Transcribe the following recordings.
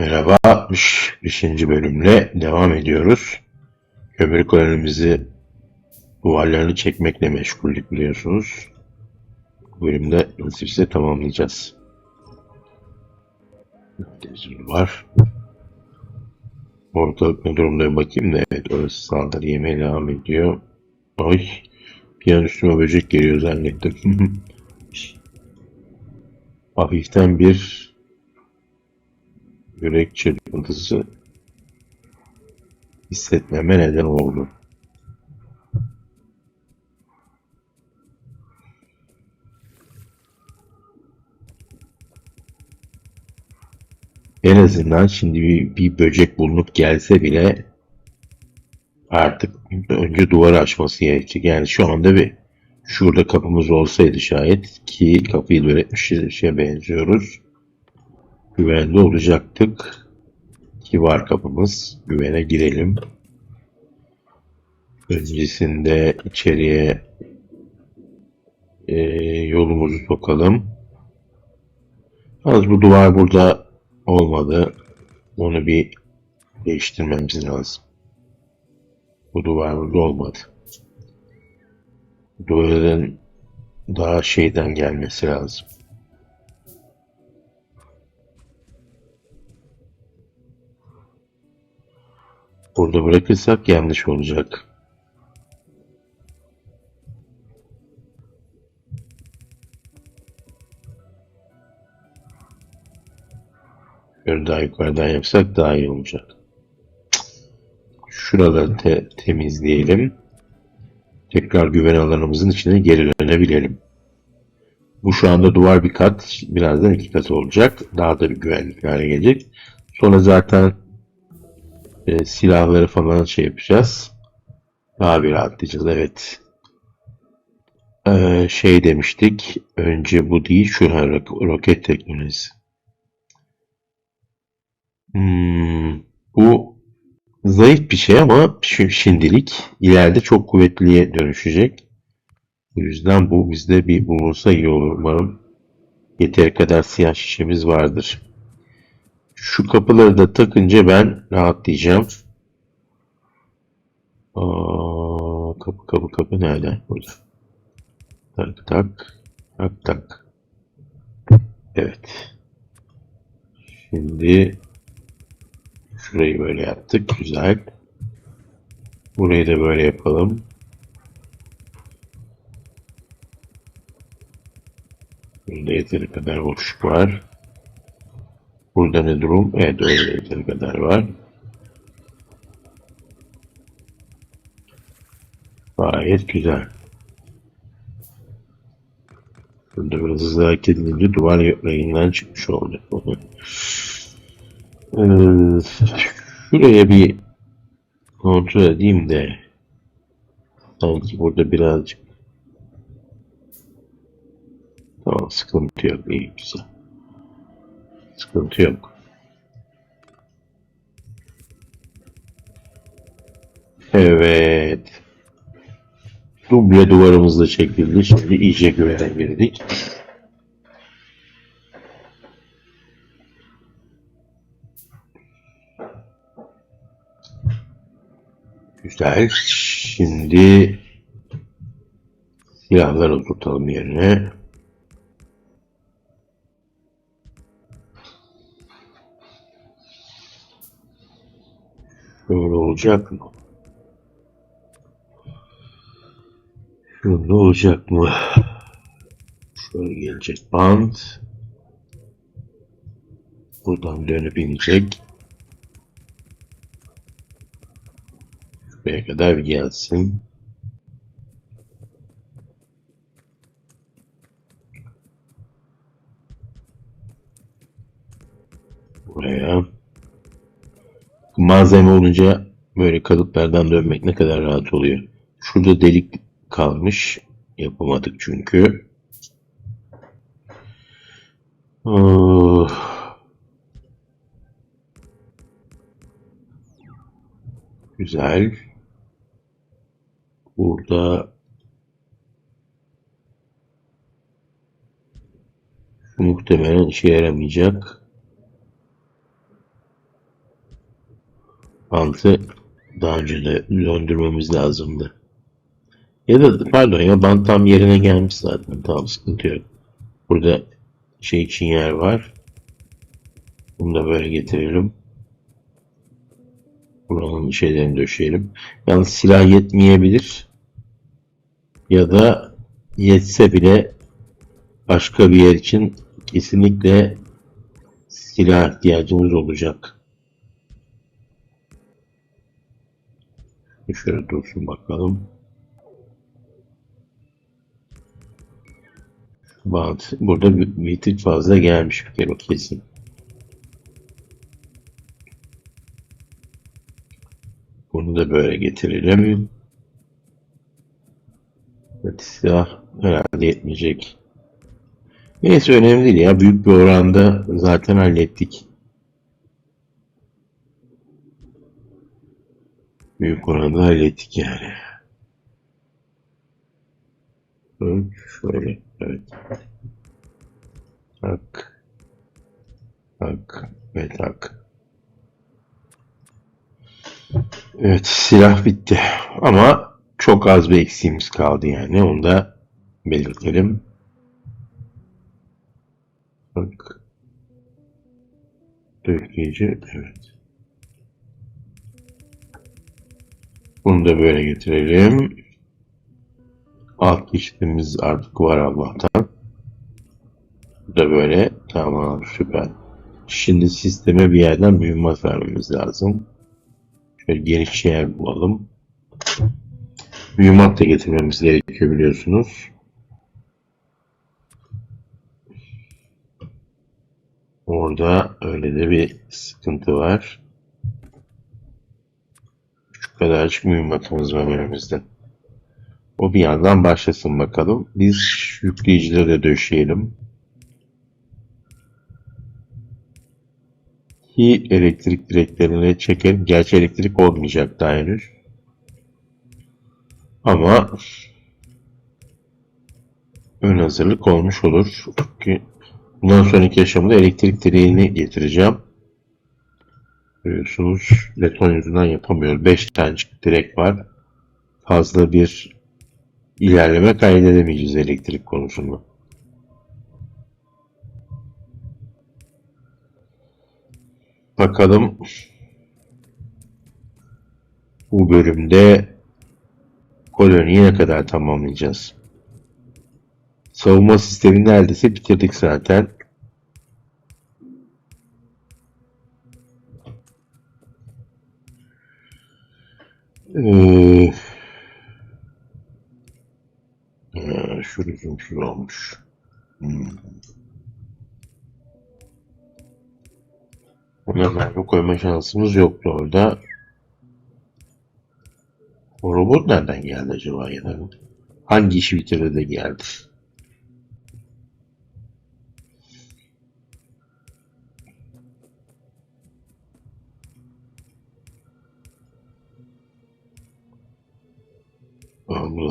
Merhaba, 65. bölümle devam ediyoruz. Kömür kolonimizi duvarlarını çekmekle meşguldük biliyorsunuz. Bu bölümde nasipse tamamlayacağız. Televizyon var. Ortalık ne durumda bakayım da evet orası saldırı yemeye devam ediyor. Ay bir an üstüme böcek geliyor zannettim. Hafiften bir yürek çırpıntısı hissetmeme neden oldu. En azından şimdi bir, bir böcek bulunup gelse bile artık önce duvarı açması gerekecek. Yani şu anda bir şurada kapımız olsaydı şayet ki kapıyı üretmiş şeye benziyoruz. Güvende olacaktık. Ki var kapımız. Güvene girelim. Öncesinde içeriye e, yolumuzu sokalım. Az bu duvar burada olmadı. Onu bir değiştirmemiz lazım. Bu duvar burada olmadı. Duvarın daha şeyden gelmesi lazım. Burada bırakırsak yanlış olacak. Şöyle daha yukarıdan yapsak daha iyi olacak. Şuraları te temizleyelim. Tekrar güven alanımızın içine geri dönebilelim. Bu şu anda duvar bir kat, birazdan iki kat olacak. Daha da bir güvenlik hale gelecek. Sonra zaten e, silahları falan şey yapacağız. Bir rahatlayacağız. Evet. Ee, şey demiştik. Önce bu değil şu ha, ro- roket teknolojisi. Hmm, bu zayıf bir şey ama şimdilik ileride çok kuvvetliye dönüşecek. Bu yüzden bu bizde bir bulunsa iyi olur umarım. Yeteri kadar siyah şişemiz vardır. Şu kapıları da takınca ben rahatlayacağım. Aa, kapı kapı kapı nerede? Burada. Tak tak tak tak. Evet. Şimdi şurayı böyle yaptık. Güzel. Burayı da böyle yapalım. Burada yeteri kadar boşluk var. Burada ne durum? Evet öyle yeteri kadar var. Gayet güzel. Burada biraz hızlı hareket edince duvar rayından çıkmış oldu. Ee, şuraya bir kontrol edeyim de sanki burada birazcık tamam sıkıntı yok iyi güzel sıkıntı yok. Evet. Duble duvarımız da çekildi. Şimdi iyice güvene girdik güzel. Şimdi silahları oturtalım yerine Şöyle olacak mı? Şöyle olacak mı? Şöyle gelecek band. Buradan dönüp inecek. Şuraya kadar gelsin. Malzeme olunca böyle kalıplardan dönmek ne kadar rahat oluyor. Şurada delik kalmış. Yapamadık çünkü. Oh. Güzel. Burada muhtemelen işe yaramayacak. Bantı daha önce de döndürmemiz lazımdı. Ya da pardon ya bant tam yerine gelmiş zaten. Tamam sıkıntı yok. Burada şey için yer var. Bunu da böyle getirelim. Buranın şeylerini döşeyelim. Yalnız silah yetmeyebilir. Ya da yetse bile başka bir yer için kesinlikle silah ihtiyacımız olacak. Şöyle dursun bakalım. Burada tık fazla gelmiş bir kere o kesin. Bunu da böyle getirelim. Evet, silah herhalde yetmeyecek. Neyse önemli değil ya. Büyük bir oranda zaten hallettik. Büyük oranda hallettik yani. Evet, şöyle. Evet. Tak. Tak. Ve tak. Evet silah bitti. Ama çok az bir eksiğimiz kaldı yani. Onu da belirtelim. Bak. Dökleyici. Evet. Bunu da böyle getirelim. Alt geçitimiz artık var Allah'tan. Bu da böyle. Tamam süper. Şimdi sisteme bir yerden mühimmat vermemiz lazım. Şöyle geniş yer bulalım. Mühimmat da getirmemiz gerekiyor biliyorsunuz. Orada öyle de bir sıkıntı var. Kadarcık mühimmatımız var önümüzde. O bir yandan başlasın bakalım. Biz yükleyicileri de döşeyelim. Ki elektrik direklerini çekelim. Gerçi elektrik olmayacak daha henüz. Ama ön hazırlık olmuş olur. Çünkü bundan sonraki aşamada elektrik direğini getireceğim. Görüyorsunuz beton yüzünden yapamıyorum. 5 tane direk var. Fazla bir ilerleme kaydedemeyeceğiz elektrik konusunda. Bakalım bu bölümde koloniyi ne kadar tamamlayacağız. Savunma sistemini neredeyse bitirdik zaten. Ee, şu lüzumsuz olmuş. Hmm. Buna mermi koyma şansımız yoktu orada. O robot nereden geldi acaba ya hangi işi bitirdi de geldi?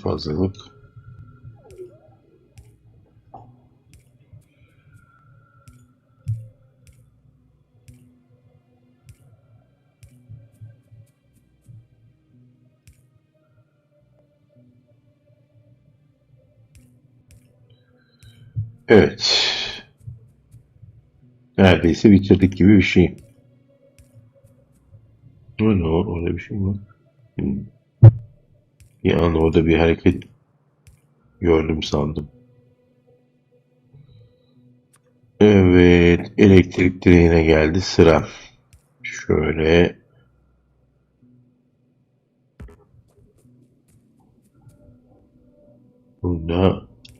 Fazlalık. Evet. Neredeyse bitirdik gibi bir şey. Ne o? Orada bir şey mi? Hmm. Bir an orada bir hareket gördüm sandım. Evet. Elektrik direğine geldi sıra. Şöyle.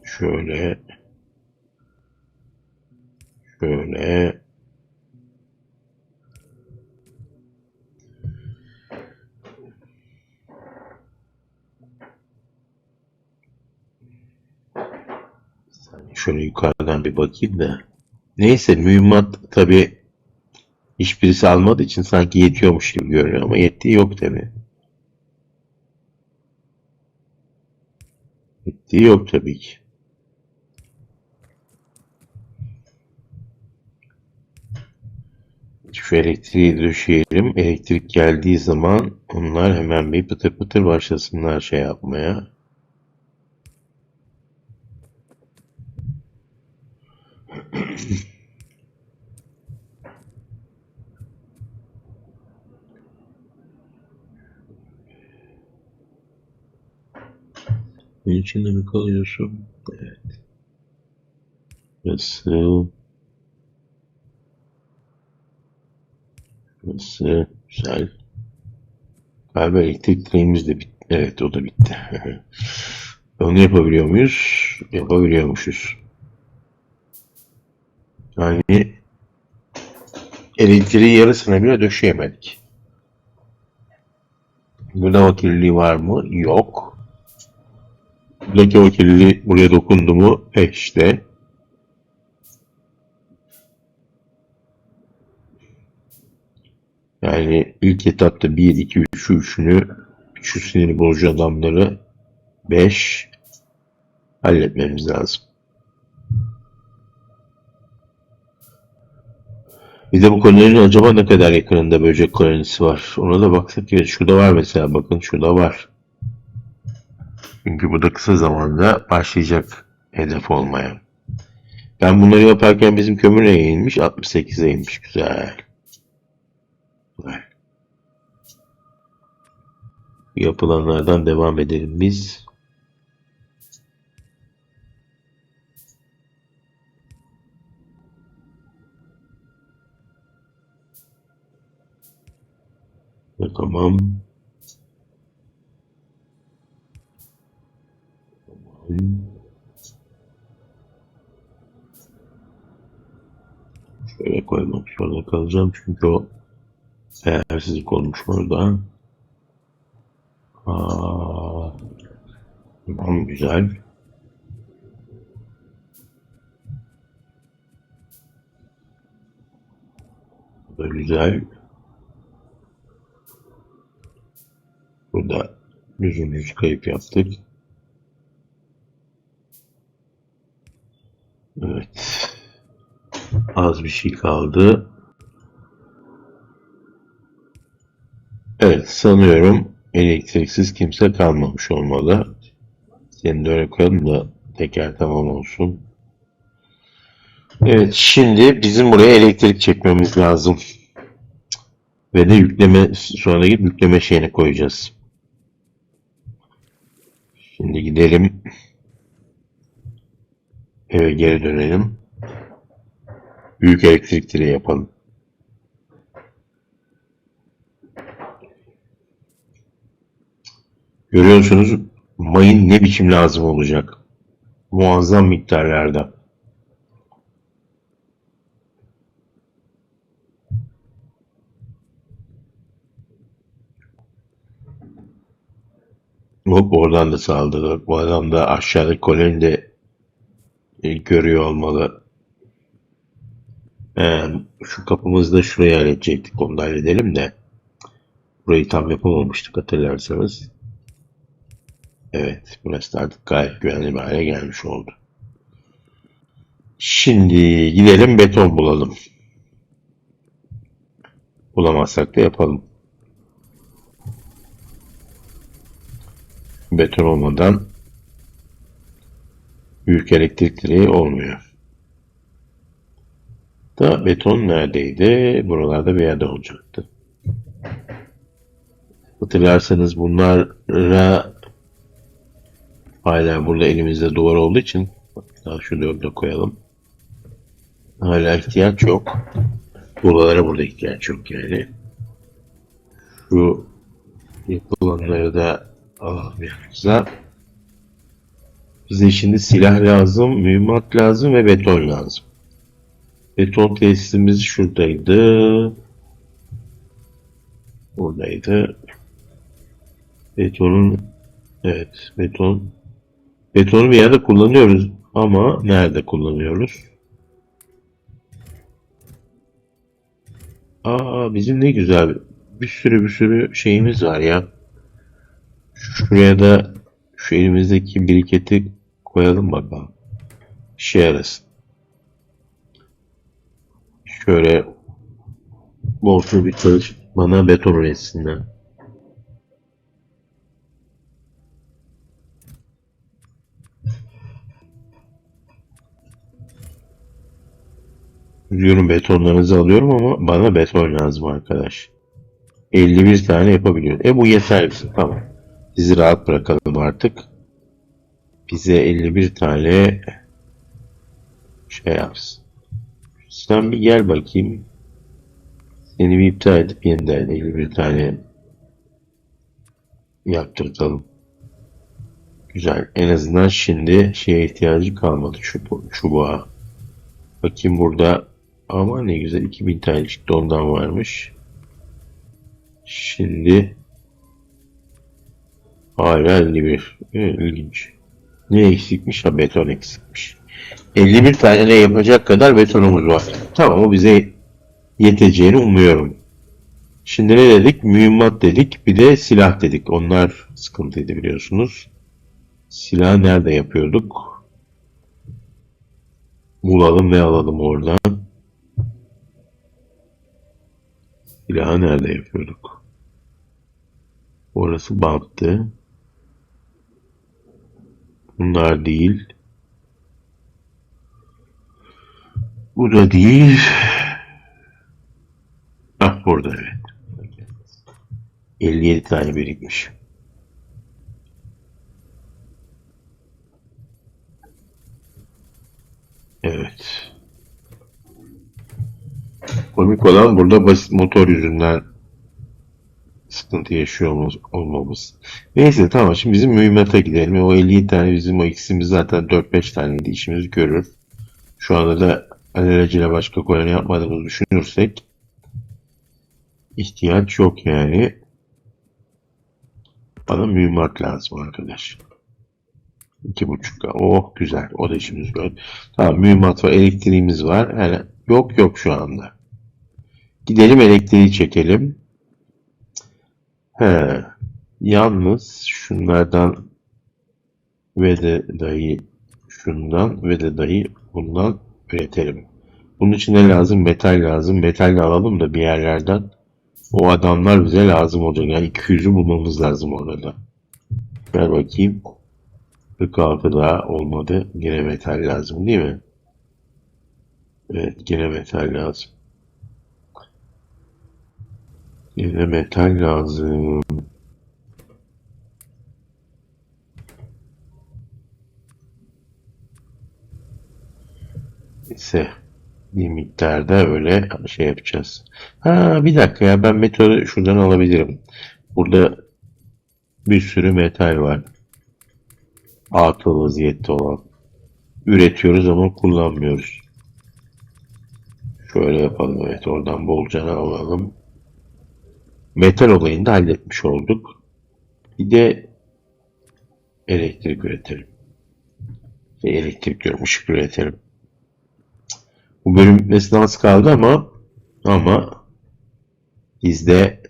Şöyle Şöyle. Şöyle yukarıdan bir bakayım da. Neyse mühimmat tabi hiçbirisi almadığı için sanki yetiyormuş gibi görünüyor ama yettiği yok tabi. Yettiği yok tabii ki. Şu elektriği döşeyelim. Elektrik geldiği zaman onlar hemen bir pıtır pıtır başlasınlar şey yapmaya. içinde mi kalıyorsun? Evet. Nasıl? Nasıl? Güzel. Galiba elektrik direğimiz de bitti. Evet o da bitti. Onu yapabiliyor muyuz? Yapabiliyormuşuz. Yani elektriği yarısına bile döşeyemedik. Burada o kirliliği var mı? Yok. Buradaki o kirliliği buraya dokundu mu? E işte. Yani ilk etapta 1, 2, 3, şu üçünü şu siniri bozucu adamları 5 halletmemiz lazım. Bir de bu koloninin acaba ne kadar yakınında böcek kolonisi var? Ona da baksak ya. Şurada var mesela. Bakın şurada var. Çünkü bu da kısa zamanda başlayacak hedef olmaya. Ben bunları yaparken bizim kömür neye inmiş? 68'e inmiş. Güzel. Yapılanlardan devam edelim biz. Ve Tamam. Tamam. Şöyle koymak zorunda kalacağım çünkü o değersizlik olmuş orada. Aa, tamam güzel. Bu güzel. Burada yüz kayıp yaptık. Evet. Az bir şey kaldı. Evet sanıyorum elektriksiz kimse kalmamış olmalı. Seni de öyle koyalım da teker tamam olsun. Evet şimdi bizim buraya elektrik çekmemiz lazım. Ve de yükleme sonra gidip yükleme şeyini koyacağız. Şimdi gidelim. Eve geri dönelim. Büyük elektrik direği yapalım. Görüyorsunuz mayın ne biçim lazım olacak. Muazzam miktarlarda. Hop oradan da saldırdı. Bu adam da aşağıdaki koloni de e, görüyor olmalı. Ee, şu kapımızı da şuraya halledecektik. Onu da halledelim de. Burayı tam yapamamıştık hatırlarsanız. Evet. Burası da artık gayet güvenli bir hale gelmiş oldu. Şimdi gidelim beton bulalım. Bulamazsak da yapalım. Beton olmadan büyük elektrik direği olmuyor. Da beton neredeydi? Buralarda bir yerde olacaktı. Hatırlarsanız bunlara hala burada elimizde duvar olduğu için daha şu dörde koyalım. Hala ihtiyaç yok. Buralara burada ihtiyaç yok yani. Şu yapılanları da alalım yanımıza. Bize şimdi silah lazım, mühimmat lazım ve beton lazım. Beton tesisimiz şuradaydı. Buradaydı. Betonun evet beton betonu bir yerde kullanıyoruz ama nerede kullanıyoruz? Aa bizim ne güzel bir sürü bir sürü şeyimiz var ya. Şuraya da şu elimizdeki biriketi koyalım bakalım. İşe yarasın. Şöyle Borçlu bir çalış bana beton üretsinler. Diyorum betonlarınızı alıyorum ama bana beton lazım arkadaş. 51 tane yapabiliyor. E bu yeter bize. Tamam. Bizi rahat bırakalım artık. Bize 51 tane şey yapsın. Sen bir gel bakayım. Seni bir iptal edip yeniden 51 tane yaptırtalım. Güzel. En azından şimdi şeye ihtiyacı kalmadı çubu çubuğa. Bakayım burada ama ne güzel 2000 tane ondan varmış. Şimdi hala 51. Evet, ilginç. Ne eksikmiş? Ha beton eksikmiş. 51 tane ne yapacak kadar betonumuz var. Tamam o bize yeteceğini umuyorum. Şimdi ne dedik? Mühimmat dedik. Bir de silah dedik. Onlar sıkıntıydı biliyorsunuz. Silah nerede yapıyorduk? Bulalım ve alalım oradan. Silahı nerede yapıyorduk? Orası banttı. Bunlar değil. Bu da değil. Ah burada evet. 57 tane birikmiş. Evet. Komik olan burada basit motor yüzünden sıkıntı yaşıyor olmamız. Neyse tamam şimdi bizim mühimmata gidelim. O 57 tane bizim o ikisimiz zaten 4-5 taneydi işimizi görür. Şu anda da alelacele başka koloni yapmadığımızı düşünürsek ihtiyaç yok yani. Bana mühimmat lazım arkadaş. İki buçuk. Oh güzel. O da işimiz gör. Tamam mühimmat var. Elektriğimiz var. Yani yok yok şu anda. Gidelim elektriği çekelim. He. Yalnız şunlardan ve de dahi şundan ve de dahi bundan üretelim. Bunun için ne lazım? Metal lazım. Metal alalım da bir yerlerden. O adamlar bize lazım olacak. Yani 200'ü bulmamız lazım orada. Ver bakayım. 46 daha olmadı. Yine metal lazım değil mi? Evet yine metal lazım. Yine metal lazım. Neyse bir miktarda öyle şey yapacağız. Ha bir dakika ya ben metalı şuradan alabilirim. Burada bir sürü metal var. Atıl vaziyette olan. Üretiyoruz ama kullanmıyoruz. Şöyle yapalım evet oradan bolcana alalım. Metal olayını da halletmiş olduk. Bir de elektrik üretelim. Şey, elektrik diyorum ışık üretelim. Bu bölüm bitmesine az kaldı ama ama biz de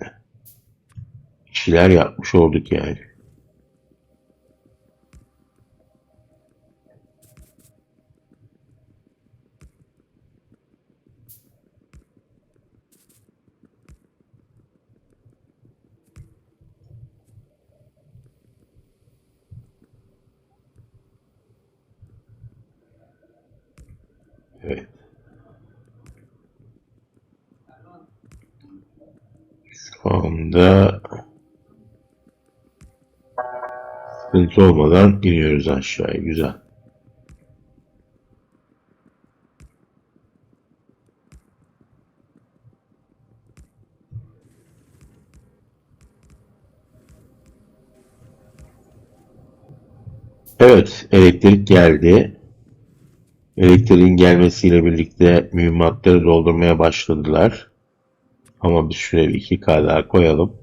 işler yapmış olduk yani. Evet. Anda sıkıntı olmadan iniyoruz aşağıya. Güzel. Evet, elektrik geldi. Elektriğin gelmesiyle birlikte mühimmatları doldurmaya başladılar. Ama biz şuraya bir 2K daha koyalım.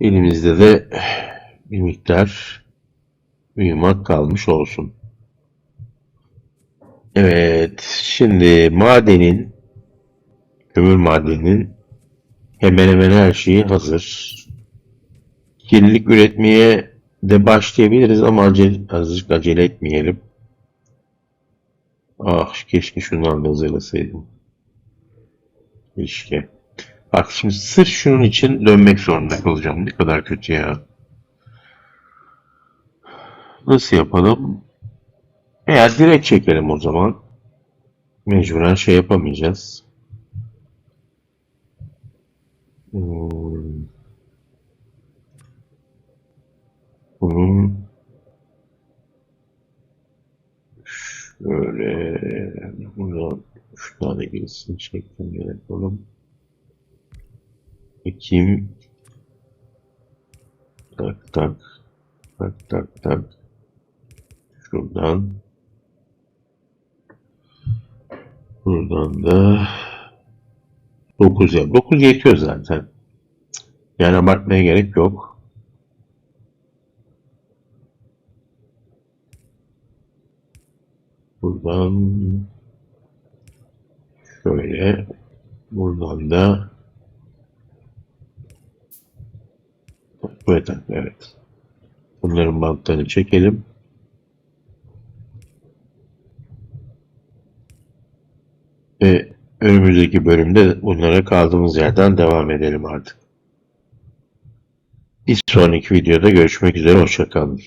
Elimizde de bir miktar mühimmat kalmış olsun. Evet, şimdi madenin, kömür madeninin hemen hemen her şeyi hazır. Kirlilik üretmeye de başlayabiliriz ama acele, azıcık acele etmeyelim. Ah keşke şundan da hazırlasaydım. İlişki. Bak şimdi sırf şunun için dönmek zorunda kalacağım. Ne kadar kötü ya. Nasıl yapalım? Eğer direkt çekelim o zaman. Mecburen şey yapamayacağız. Hmm. Bunun şöyle buradan üç tane girsin şeklinde yapalım. Ekim tak tak tak tak tak şuradan buradan da 9 yap. 9 yetiyor zaten. Yani abartmaya gerek yok. Buradan şöyle buradan da evet evet. Bunların bantlarını çekelim. Ve önümüzdeki bölümde bunlara kaldığımız yerden devam edelim artık. Bir sonraki videoda görüşmek üzere. Hoşçakalın.